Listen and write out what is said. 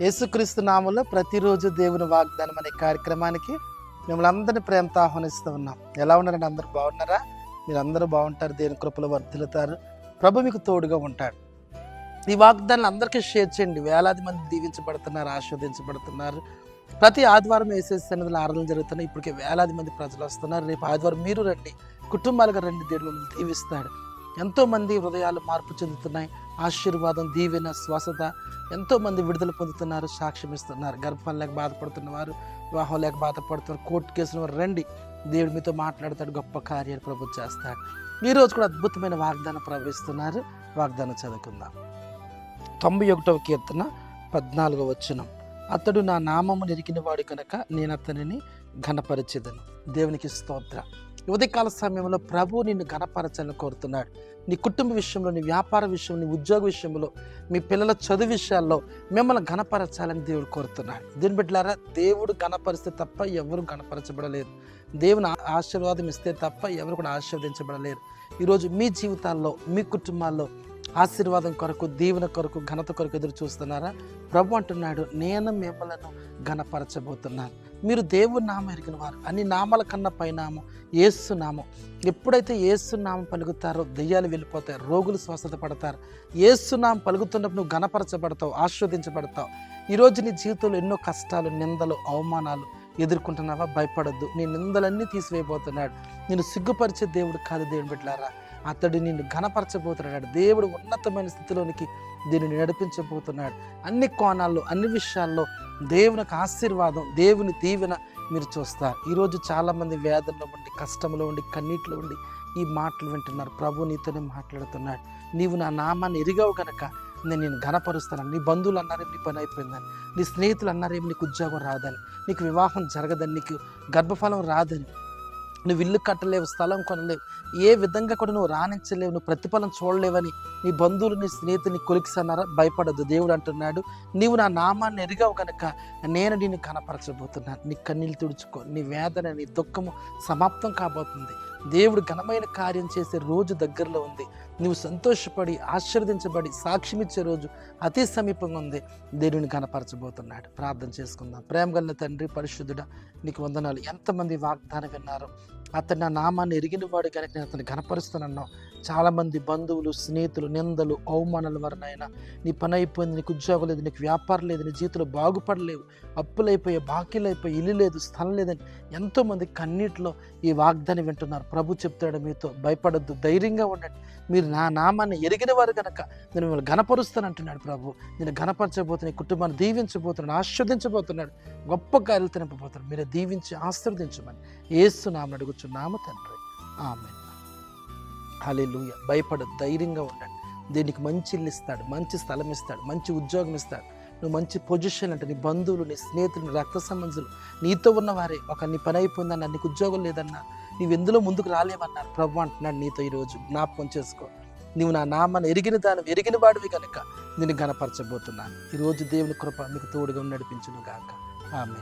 యేసుక్రీస్తు నామంలో ప్రతిరోజు దేవుని వాగ్దానం అనే కార్యక్రమానికి మిమ్మల్ని అందరినీ ప్రేమతో ఆహ్వానిస్తూ ఉన్నాం. ఎలా ఉన్నారండి? అందరూ బాగున్నారా? మీరు అందరూ బాగుంటారు. దేవుని కృపలు వర్ధిల్లుతారు. ప్రభు మీకు తోడుగా ఉంటాడు. ఈ వాగ్దానాలు అందరికీ షేర్ చేయండి. వేలాది మంది దీవించబడుతున్నారు ఆస్వాదించబడుతున్నారు ప్రతి ఆదివారం వేసేసి సన్నిధిలో ఆరాధన జరుగుతున్నాయి. ఇప్పటికే వేలాది మంది ప్రజలు వస్తున్నారు. రేపు ఆదివారం మీరు రండి. కుటుంబాలుగా రండి. దేవుడు మిమ్మల్ని దీవిస్తాడు. ఎంతోమంది హృదయాలు మార్పు చెందుతున్నాయి ఆశీర్వాదం దీవెన స్వస్థత ఎంతోమంది విడుదల పొందుతున్నారు సాక్ష్యం ఇస్తున్నారు గర్భం లేక బాధపడుతున్న వారు వివాహం లేక బాధపడుతున్నారు కోర్టు కేసులు వారు రండి. దేవుడు మీతో మాట్లాడతాడు గొప్ప కార్యాలు ప్రభు చేస్తాడు. ఈ రోజు కూడా అద్భుతమైన వాగ్దానం ప్రవహిస్తున్నారు. వాగ్దానం చదువుకుందాం. తొంభై ఒకటవ కీర్తన పద్నాలుగో వచ్చినం అతడు నా నామము నెరికిన వాడు కనుక నేను అతనిని ఘనపరిచేదను. దేవునికి స్తోత్ర. ఉదయకాల సమయంలో ప్రభు నిన్ను గణపరచాలని కోరుతున్నాడు. నీ కుటుంబ విషయంలో నీ వ్యాపార విషయంలో నీ ఉద్యోగ విషయంలో మీ పిల్లల చదువు విషయాల్లో మిమ్మల్ని గణపరచాలని దేవుడు కోరుతున్నాడు. దీని బిడ్డలారా దేవుడు గణపరిస్తే తప్ప ఎవరు గణపరచబడలేదు దేవుని ఆశీర్వాదం ఇస్తే తప్ప ఎవరు కూడా ఆశీర్వదించబడలేరు. ఈరోజు మీ జీవితాల్లో మీ కుటుంబాల్లో ఆశీర్వాదం కొరకు దీవెన కొరకు ఘనత కొరకు ఎదురు చూస్తున్నారా? ప్రభు అంటున్నాడు నేను మిమ్మలను ఘనపరచబోతున్నాను. మీరు దేవుని నామం ఎరిగిన వారు అన్ని నామాల కన్నా పైనామం ఏసునామం ఎప్పుడైతే ఏసునామం పలుకుతారో దెయ్యాలు వెళ్ళిపోతాయి రోగులు స్వస్థత పడతారు. ఏసునామం పలుకుతున్నప్పుడు నువ్వు ఘనపరచబడతావు ఆస్వాదించబడతావు ఈరోజు నీ జీవితంలో ఎన్నో కష్టాలు నిందలు అవమానాలు ఎదుర్కొంటున్నావా? భయపడద్దు. నీ నిందలన్నీ తీసివేయబోతున్నాడు. నేను సిగ్గుపరిచే దేవుడు కాదు దేవుని బిడ్డలారా. అతడు నిన్ను ఘనపరచబోతున్నాడు. దేవుడు ఉన్నతమైన స్థితిలోనికి దీనిని నడిపించబోతున్నాడు. అన్ని కోణాల్లో అన్ని విషయాల్లో దేవునికి ఆశీర్వాదం దేవుని దీవెన మీరు చూస్తారు. ఈరోజు చాలామంది వేదనలో ఉండి కష్టంలో ఉండి కన్నీటిలో ఉండి ఈ మాటలు వింటున్నారు. ప్రభు నీతోనే మాట్లాడుతున్నాడు. నీవు నా నామాన్ని ఎరిగావు కనుక నేను నేను ఘనపరుస్తాను. నీ బంధువులు అన్నారేమి నీ పని అయిపోయిందని. నీ స్నేహితులు అన్నారేమి నీకు ఉద్యోగం రాదని. నీకు వివాహం జరగదని. నీకు గర్భఫలం రాదని. నువ్వు ఇల్లు కట్టలేవు స్థలం కొనలేవు ఏ విధంగా కూడా నువ్వు రాణించలేవు నువ్వు ప్రతిఫలం చూడలేవని నీ బంధువులు నీ స్నేహితుని నీ కొలిక్స్ అన్నారా? భయపడద్దు దేవుడు అంటున్నాడు నీవు నా నామాన్ని ఎరిగావు కనుక నేను నిన్ను కనపరచబోతున్నాను. నీ కన్నీళ్ళు తుడుచుకో నీ వేదన నీ దుఃఖము సమాప్తం కాబోతుంది. దేవుడు ఘనమైన కార్యం చేసే రోజు దగ్గరలో ఉంది. నువ్వు సంతోషపడి ఆశీర్వదించబడి సాక్ష్యమిచ్చే రోజు అతి సమీపంగా ఉంది. దేవుని కనపరచబోతున్నాడు ప్రార్థన చేసుకుందాం. ప్రేమగల్ల తండ్రి పరిశుద్ధుడ నీకు వందనాలు. ఎంతమంది వాగ్దానం విన్నారు. అతను నా నామాన్ని ఎరిగిన వాడు కనుక నేను అతను కనపరుస్తానన్నావు చాలామంది బంధువులు స్నేహితులు నిందలు అవమానాల అయినా నీ పని అయిపోయింది నీకు ఉద్యోగం లేదు నీకు వ్యాపారం లేదు నీ జీవితంలో బాగుపడలేవు. అప్పులైపోయే బాకీలు అయిపోయి ఇల్లు లేదు స్థలం లేదని ఎంతోమంది కన్నీటిలో ఈ వాగ్దాన్ని వింటున్నారు. ప్రభు చెప్తాడు మీతో భయపడద్దు ధైర్యంగా ఉండండి. మీరు నా నామాన్ని ఎరిగిన వారు కనుక నేను మిమ్మల్ని ఘనపరుస్తాను అంటున్నాడు ప్రభు. నేను ఘనపరచబోతున్న ఈ కుటుంబాన్ని దీవించబోతున్నాడు ఆస్వాదించబోతున్నాడు గొప్ప కార్యలు తినపబోతున్నాడు మీరు దీవించి ఆశీర్వదించమని ఏసు నామని అడుగుచున్నాము తండ్రి. ఆమె హల్లెలూయా. భయపడ ధైర్యంగా ఉండండి. దీనికి మంచి ఇల్లు ఇస్తాడు మంచి స్థలం ఇస్తాడు మంచి ఉద్యోగం ఇస్తాడు. నువ్వు మంచి పొజిషన్ అంటే నీ బంధువులు నీ స్నేహితులు నీ రక్త సంబంధులు నీతో ఉన్నవారే. ఒక నీ పని అయిపోయిందన్నా నీకు ఉద్యోగం లేదన్నా నువ్వు ఎందులో ముందుకు రాలేవన్నారు. ప్రభు అంటున్నాడు నీతో ఈరోజు జ్ఞాపకం చేసుకో. నీవు నా నామాన్ని ఎరిగిన దాని ఎరిగిన వాడివి కనుక నేను గనపరచబోతున్నాను ఈరోజు దేవుని కృప మీకు తోడుగా నడిపించును గాక ఆమె